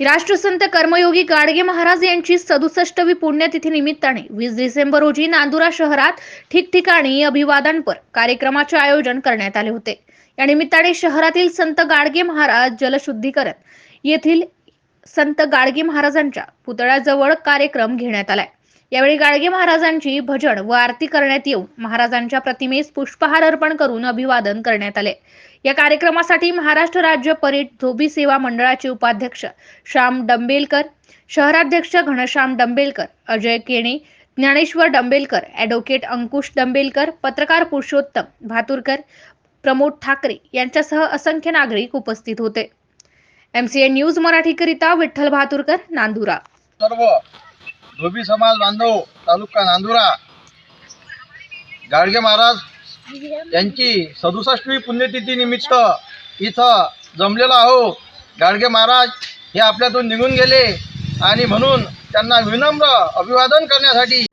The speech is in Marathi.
राष्ट्रसंत कर्मयोगी गाडगे महाराज यांची सदुसष्टवी पुण्यतिथी निमित्ताने वीस डिसेंबर रोजी नांदुरा शहरात ठिकठिकाणी अभिवादनपर कार्यक्रमाचे आयोजन करण्यात आले होते. या निमित्ताने शहरातील संत गाडगे महाराज जलशुद्धीकरण येथील संत गाडगे महाराजांच्या पुतळ्याजवळ कार्यक्रम घेण्यात आलाय. यावेळी गाडगे महाराजांची भजन व आरती करण्यात येऊन महाराजांच्या प्रतिमेस पुष्पहार अर्पण करून अभिवादन करण्यात आले. या कार्यक्रमासाठी महाराष्ट्र राज्य परीट धोबी सेवा मंडळाचे उपाध्यक्ष श्याम डंबेलकर शहराध्यक्ष घनश्याम डंबेलकर अजय केणे ज्ञानेश्वर डंबेलकर ॲडव्होकेट अंकुश डंबेलकर पत्रकार पुरुषोत्तम भातुरकर प्रमोद ठाकरे यांच्यासह असंख्य नागरिक उपस्थित होते. एमसीए न्यूज मराठीकरिता विठ्ठल भातुरकर नांदुरा. सर्व धोबी समाज बांधव तालुका नांदुरा. गाडगे महाराज यांची सदुसष्टवी पुण्यतिथी निमित्त इथं जमलेलो आहो गाडगे महाराज हे आपल्यातून निघून गेले आणि म्हणून त्यांना विनम्र अभिवादन करण्यासाठी